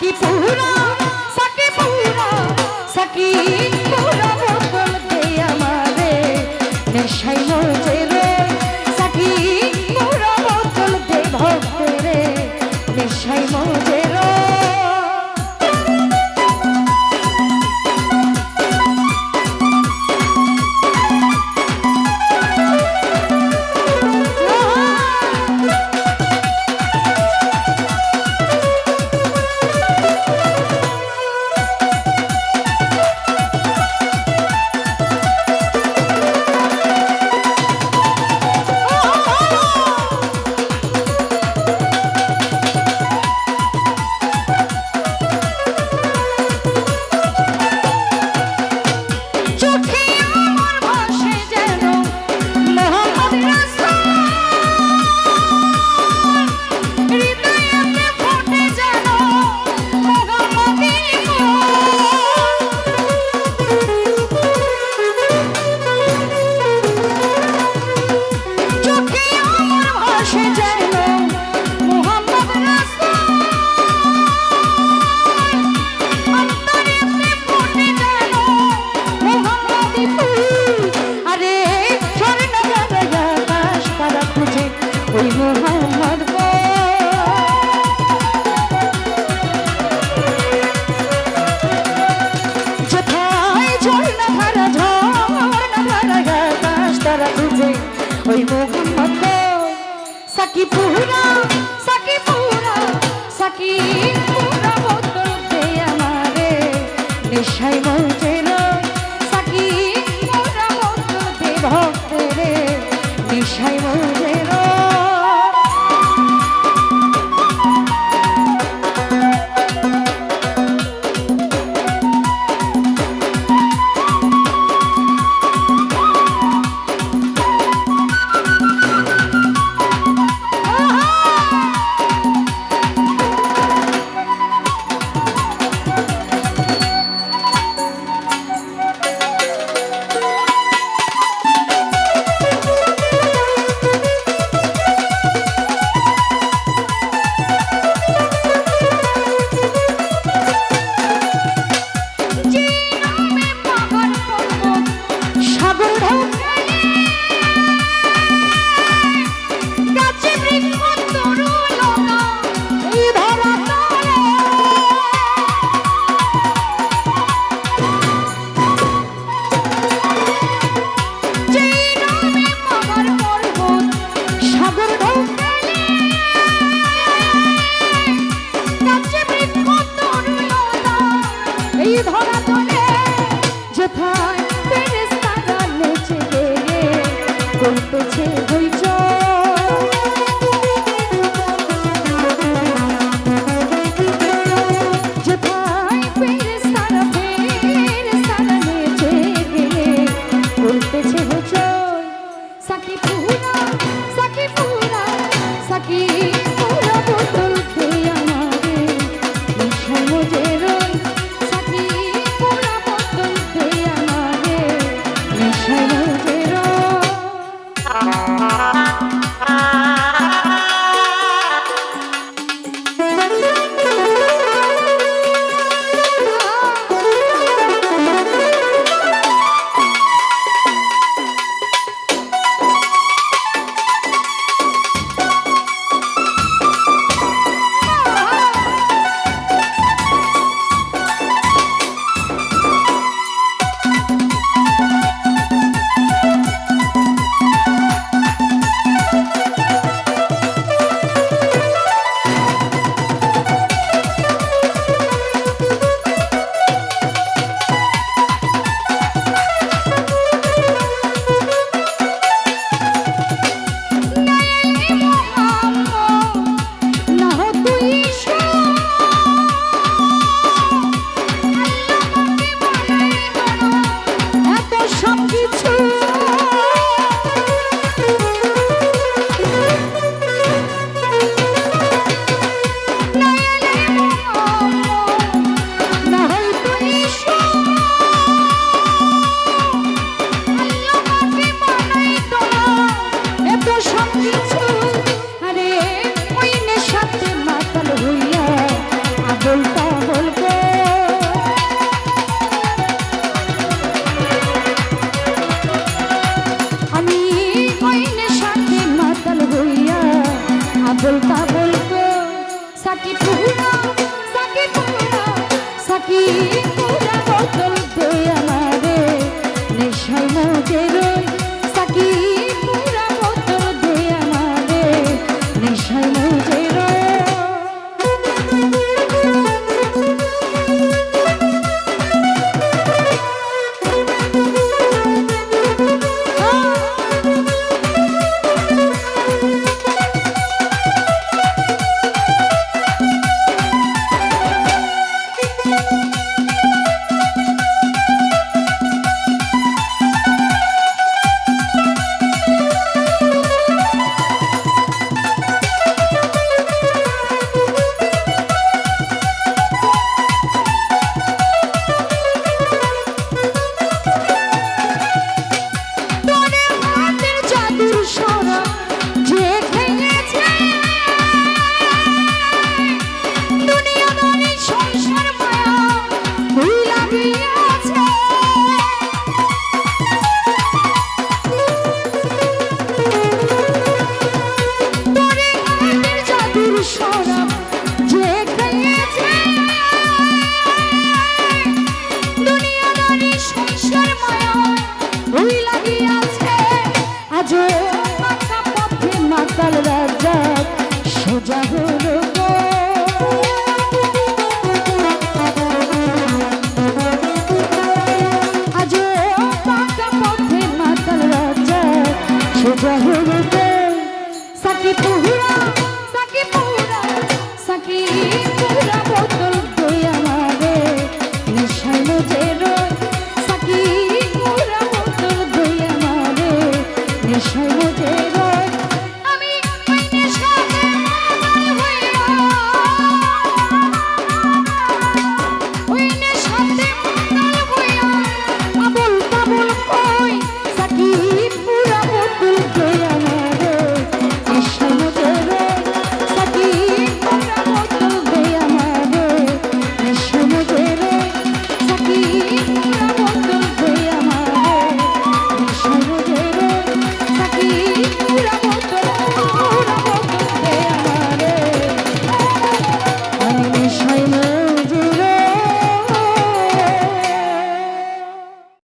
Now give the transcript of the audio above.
सकी पूरा सकी पूरा सकी ওই মোহাম্মদ সাকি পুরা সাকি পুরা সাকি পুরা বোতল দে আমারে। নেশাই মজে না, সাকি পুরা বোতল দে ভক্ত রে নেশাই মজে